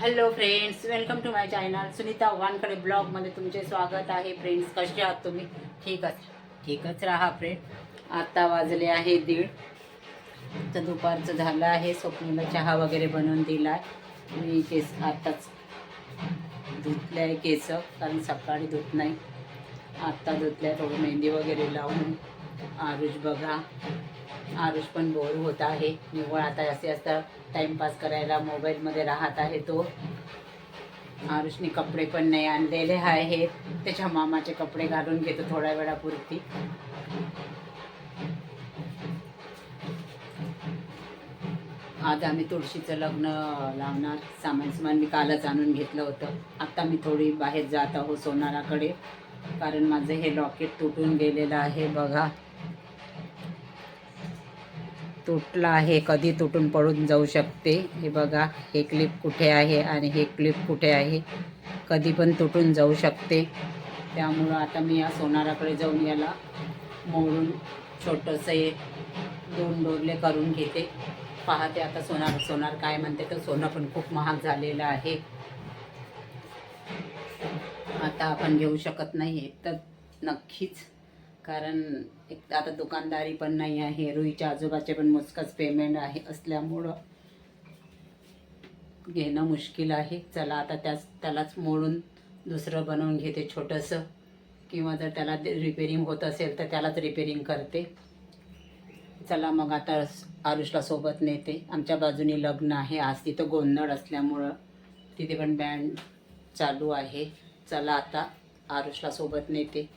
Hello friends welcome to my channel Sunita Wankade ब्लॉगमध्ये तुमचे स्वागत आहे. फ्रेंड्स कसे आहात तुम्ही? ठीकच ठीकच राहा फ्रेंड आत्ता वाजले आहे दीड. तर दुपारचं झालं आहे. स्वप्नीला चहा वगैरे बनवून दिला आहे मी केस आत्ताच धुतले आहे केस कारण सकाळी धुत नाही. आत्ता धुतल्या थोडं मेहंदी वगैरे लावून. आरुष बघा. आरुष पण बोर होत आहे. निव्वळ आता असे असता टाइमपास करायला मोबाईलमध्ये राहत आहे तो. आरुषने कपडे पण नाही आणलेले आहेत. त्याच्या मामाचे कपडे घालून घेतो थोड्या वेळापुरती. आज आम्ही तुळशीचं लग्न लावणार. सामान सामान मी कालच आणून घेतलं होतं. आत्ता मी थोडी बाहेर जात आहो सोनाराकडे. कारण माझं हे लॉकेट तुटून गेलेलं आहे बघा. तुटलं आहे कधी तुटून पडून जाऊ शकते. हे बघा हे क्लिप कुठे आहे आणि हे क्लिप कुठे आहे? कधी पण तुटून जाऊ शकते. त्यामुळं आता मी या सोनाराकडे जाऊन याला मोडून छोटंसं हे दोन डोरले करून घेते. पाहते आता सोनार सोनार काय म्हणते तर सोनं पण खूप महाग झालेलं आहे. आता आपण घेऊ शकत नाही तर नक्कीच. कारण एक आता दुकानदारी पण नाही आहे रुईच्या आजोबाचे पण मोजकंच पेमेंट आहे असल्यामुळं घेणं मुश्किल आहे. चला आता त्याच त्यालाच मोडून दुसरं बनवून घेते छोटंसं. किंवा जर त्याला रिपेरिंग होत असेल तर त्यालाच रिपेरिंग करते. चला मग आता आरुषला सोबत नेते. आमच्या बाजूने लग्न आहे. आज तिथं गोंधळ असल्यामुळं तिथे पण बँड चालू आहे. चला आता आरुषला सोबत नेते.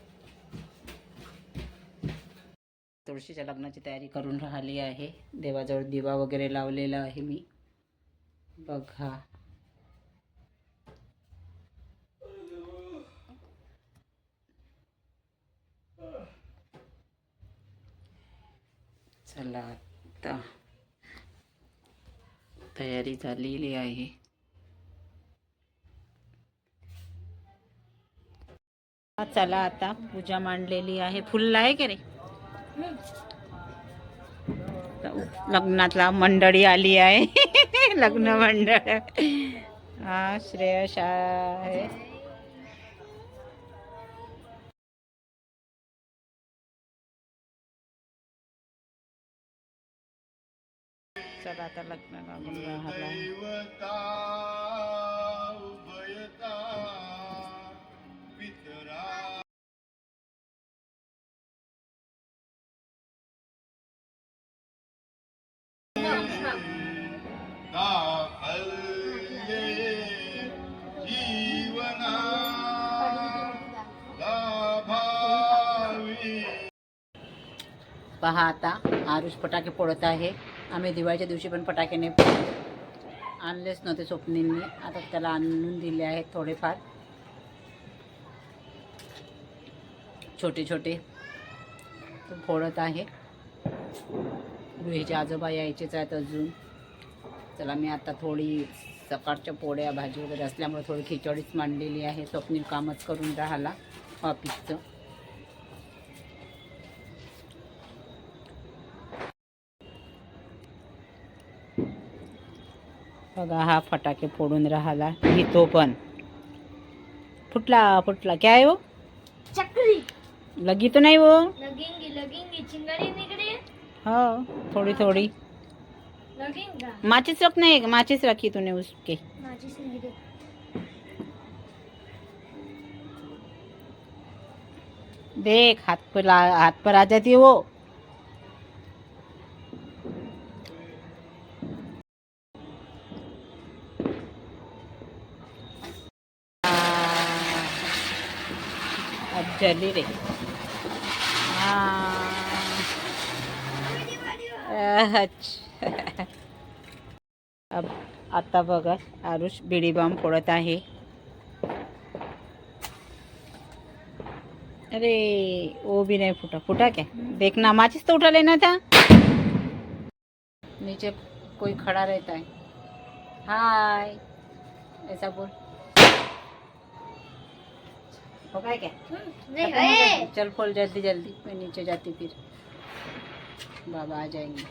तुळशीच्या लग्नाची तयारी करून राहिली आहे. देवाजवळ दिवा वगैरे लावलेला आहे मी. बघा. चला आता तयारी झालेली आहे. चला आता. पूजा मांडलेली आहे. फुल आहे की रे लग्नातला मंडळी आली आहे. लग्न मंडळ. हा श्रेयश आहे. चला आता लग्न लागून राहिला. जीवना पहा आता आरुष फटाके फोडत आहे. आम्ही दिवाळीच्या दिवशी पण फटाके नाही आणलेच नव्हते स्वप्नींनी. आता त्याला आणून दिले आहेत थोडेफार. छोटे छोटे तो फोडत आहे. रुहीचे आजोबा यायचेच आहेत अजून. चला मी आता थोडी सकाळच्या पोळ्या भाजी वगैरे असल्यामुळे थोडी खिचडीच मांडलेली आहे. स्वप्नील कामच करून राहिला ऑफिसचं बघा हा फटाके फोडून राहिला. ही तो पण. फुटला फुटला. क्या आहे हो? चक्री लगी तो नाही हो. लगेंगी लगेंगी. चिंगारी निकले हो थोड़ी थोड़ी. माचिस रखना है माचिस रखी तूने उसके। देख हाथ पर हाथ पर आ जाती है वो। अब जली रे हाँ। अच्छा. अब आता बघा आरुष बिडी बाम फोडत आहे. अरे वो भी नहीं फूटा. फूटा क्या? देखना माचिस तो उठा लेना था नीचे कोई खड़ा रहता है. हाय ऐसा बोल. हो गया क्या? नहीं खत्म हो है गया? चल खोल जल्दी जल्दी. मैं नीचे जाती फिर. बाबा आ जाएंगे।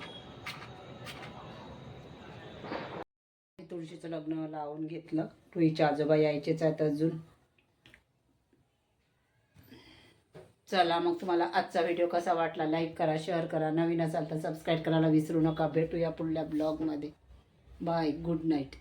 तुळशीचं लग्न लावून घेतलं. तुळीच्या आजोबा यायचेच आहेत अजून. चला मग तुम्हाला आजचा व्हिडिओ कसा वाटला? लाईक करा शेअर करा. नवीन असाल तर सबस्क्राईब करायला विसरू नका. भेटूया पुढल्या ब्लॉगमध्ये बाय गुड नाईट